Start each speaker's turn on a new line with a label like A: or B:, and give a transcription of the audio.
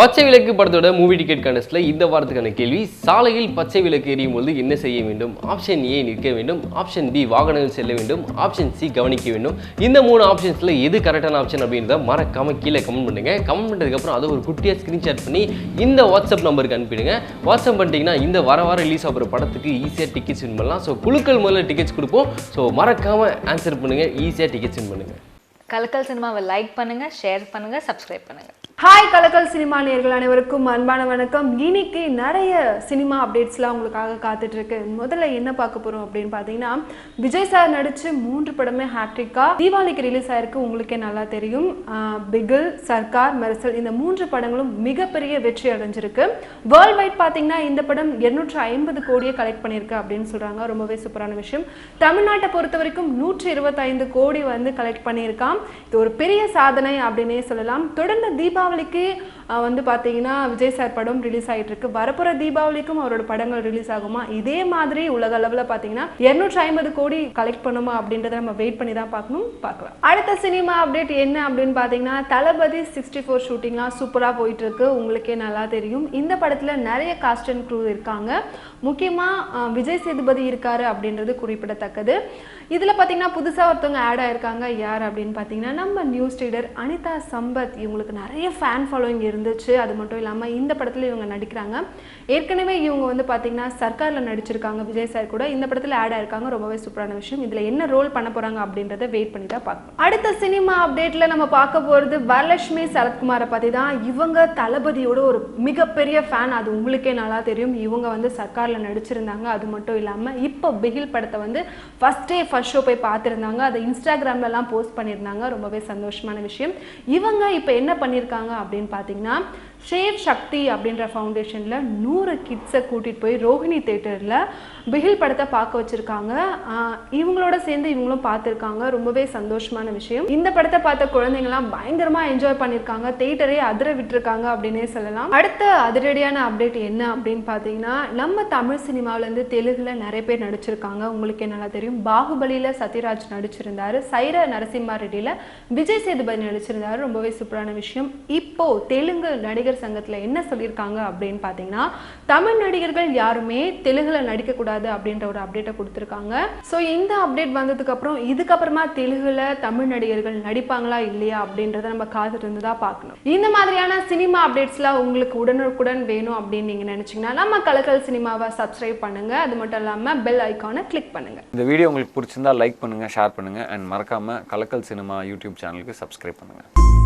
A: பச்சை விளக்கு படத்தோட மூவி டிக்கெட் கண்டஸ்ட்ல இந்த வாரத்துக்கான கேள்வி சாலையில் பச்சை விளக்கு எரியும் பொழுது என்ன செய்ய வேண்டும்? ஆப்ஷன் ஏ நிற்க வேண்டும் ஆப்ஷன் பி வாகனங்கள் செல்ல வேண்டும் ஆப்ஷன் சி கவனிக்க வேண்டும். இந்த மூணு ஆப்ஷன்ஸ்ல எது கரெக்டான ஆப்ஷன் அப்படின்றத மறக்காம கீழே கமெண்ட் பண்ணுங்க. கமெண்ட் பண்ணதுக்கு அப்புறம் அதை ஒரு குட்டியா ஸ்கிரீன்ஷாட் பண்ணி இந்த வாட்ஸ்அப் நம்பருக்கு அனுப்பிடுங்க. வாட்ஸ்அப் பண்ணிட்டீங்கன்னா இந்த வர வாரம் ரிலீஸ் ஆகிற படத்துக்கு ஈஸியாக டிக்கெட்ஸ் வின் பண்ணலாம். ஸோ குழுக்கள் முதல்ல டிக்கெட்ஸ் கொடுப்போம். ஸோ மறக்காம ஆன்சர் பண்ணுங்க. ஈஸியாக டிக்கெட்ஸ் வின் பண்ணுங்க.
B: கலக்கல் சினிமாவை லைக் பண்ணுங்க ஷேர் பண்ணுங்க சப்ஸ்கிரைப் பண்ணுங்க.
C: ஹாய் கலக்கல் சினிமா நேர்கள் அனைவருக்கும் அன்பான வணக்கம். இன்னைக்கு நிறைய சினிமா அப்டேட்ஸ்லாம் உங்களுக்காக காத்துட்டு இருக்கு முதல்ல என்ன பார்க்க போறோம் அப்படின்னு பார்த்தீங்கன்னா விஜய் சார் நடிச்சு மூன்று படமே ஹாட்ரிக்கா. தீபாவளிக்கு ரிலீஸ் ஆயிருக்கு உங்களுக்கே நல்லா தெரியும். பிகில் சர்க்கார் மெர்சல் இந்த மூன்று படங்களும் மிகப்பெரிய வெற்றி அடைஞ்சிருக்கு. வேர்ல்ட் வைட் பார்த்தீங்கன்னா இந்த படம் 250 ஐம்பது கோடியை கலெக்ட் பண்ணியிருக்கு அப்படின்னு சொல்றாங்க. ரொம்பவே சூப்பரான விஷயம். தமிழ்நாட்டை பொறுத்த வரைக்கும் நூற்றி இருபத்தைந்து கோடி வந்து கலெக்ட் பண்ணியிருக்கான். இது ஒரு பெரிய சாதனை அப்படின்னே சொல்லலாம். தொடர்ந்து தீபாவளி அவங்களுக்கு வந்து பார்த்தீங்கன்னா விஜய் சார் படம் ரிலீஸ் ஆகிட்டு இருக்கு வரப்போகிற தீபாவளிக்கும் அவரோட படங்கள் ரிலீஸ் ஆகுமா? இதே மாதிரி உலக அளவில் பார்த்தீங்கன்னா இரநூற்றி ஐம்பது கோடி கலெக்ட் பண்ணுமா அப்படின்றத நம்ம வெயிட் பண்ணி தான் பார்க்கணும். பார்க்கலாம். அடுத்த சினிமா அப்டேட் என்ன அப்படின்னு பார்த்தீங்கன்னா தளபதி சிக்ஸ்டி ஃபோர் ஷூட்டிங்லாம் சூப்பராக போயிட்டு இருக்கு உங்களுக்கே நல்லா தெரியும். இந்த படத்தில் நிறைய காஸ்ட் அண்ட் க்ரூ இருக்காங்க. முக்கியமாக விஜய் சேதுபதி இருக்காரு அப்படின்றது குறிப்பிடத்தக்கது. இதில் பார்த்தீங்கன்னா புதுசாக ஒருத்தவங்க ஆட் ஆயிருக்காங்க. யார் அப்படின்னு பார்த்தீங்கன்னா நம்ம நியூஸ் ரீடர் அனிதா சம்பத். இவங்களுக்கு நிறைய ஃபேன் ஃபாலோயிங் இருந்துச்சு அது மட்டும் இல்லாமல் இந்த படத்தில் இவங்க நடிக்கிறாங்க. ஏற்கனவே இவங்க வந்து பார்த்தீங்கன்னா சர்க்காரில் நடிச்சிருக்காங்க விஜய் சார் கூட. இந்த படத்தில் ஆட் ஆயிருக்காங்க. ரொம்பவே சூப்பரான விஷயம். இதில் என்ன ரோல் பண்ண போகிறாங்க அப்படின்றத வெயிட் பண்ணி தான் பார்க்கணும். அடுத்த சினிமா அப்டேட்டில் நம்ம பார்க்க போகிறது வரலட்சுமி சரத்குமாரை பற்றி தான். இவங்க தளபதியோட ஒரு மிகப்பெரிய ஃபேன் அது உங்களுக்கே நல்லா தெரியும். இவங்க வந்து சர்க்காரில் நடிச்சிருந்தாங்க. அது மட்டும் இல்லாமல் இப்போ பிகில் படத்தை வந்து ஃபஸ்ட் டே ஃபஸ்ட் ஷோ போய் பார்த்துருந்தாங்க. அதை இன்ஸ்டாகிராம்லலாம் போஸ்ட் பண்ணியிருந்தாங்க. ரொம்பவே சந்தோஷமான விஷயம். இவங்க இப்போ என்ன பண்ணியிருக்காங்க அப்படின்னு பார்த்தீங்கன்னா அப்படின்னா ஷேவ் சக்தி அப்படின்ற ஃபவுண்டேஷனில் நூறு கிட்ஸை கூட்டிகிட்டு போய் ரோஹிணி தேட்டரில் பிகில் படத்தை பார்க்க வச்சுருக்காங்க. இவங்களோட சேர்ந்து இவங்களும் பார்த்துருக்காங்க. ரொம்பவே சந்தோஷமான விஷயம். இந்த படத்தை பார்த்த குழந்தைங்கலாம் பயங்கரமாக என்ஜாய் பண்ணியிருக்காங்க தேட்டரே அதிர விட்டுருக்காங்க அப்படின்னே சொல்லலாம். அடுத்த அதிரடியான அப்டேட் என்ன அப்படின்னு பார்த்தீங்கன்னா நம்ம தமிழ் சினிமாவிலேருந்து தெலுங்கில் நிறைய பேர் நடிச்சிருக்காங்க. உங்களுக்கு நல்லா தெரியும். பாகுபலியில் சத்யராஜ் நடிச்சிருந்தாரு. சைர நரசிம்மா ரெட்டியில் விஜய் சேதுபதி நடிச்சிருந்தாரு. ரொம்பவே சூப்பரான விஷயம். இப்போ தெலுங்கு நடிகர் சங்கத்தில் என்ன சொல்லியிருக்காங்க அப்படின்னு பார்த்தீங்கன்னா தமிழ் நடிகர்கள் யாருமே தெலுங்குல நடிக்கக்கூடாது அப்படின்ற ஒரு அப்டேட்டை கொடுத்துருக்காங்க. ஸோ இந்த அப்டேட் வந்ததுக்கு அப்புறம் இதுக்கப்புறமா தெலுங்குல தமிழ் நடிகர்கள் நடிப்பாங்களா இல்லையா அப்படின்றத நம்ம காத்துட்டு இருந்து தான் பார்க்கணும். இந்த மாதிரியான சினிமா அப்டேட்ஸ்லாம் உங்களுக்கு உடனுக்குடன் வேணும் அப்படின்னு நீங்க நினைச்சீங்கன்னா நம்ம கலக்கல் சினிமாவை சப்ஸ்கிரைப் பண்ணுங்க. அது மட்டும் இல்லாமல் பெல் ஐக்கானை கிளிக் பண்ணுங்க.
D: இந்த வீடியோ உங்களுக்கு பிடிச்சிருந்தா லைக் பண்ணுங்கள் ஷேர் பண்ணுங்கள் அண்ட் மறக்காமல் கலக்கல் சினிமா யூடியூப் சேனலுக்கு சப்ஸ்கிரைப் பண்ணுங்கள்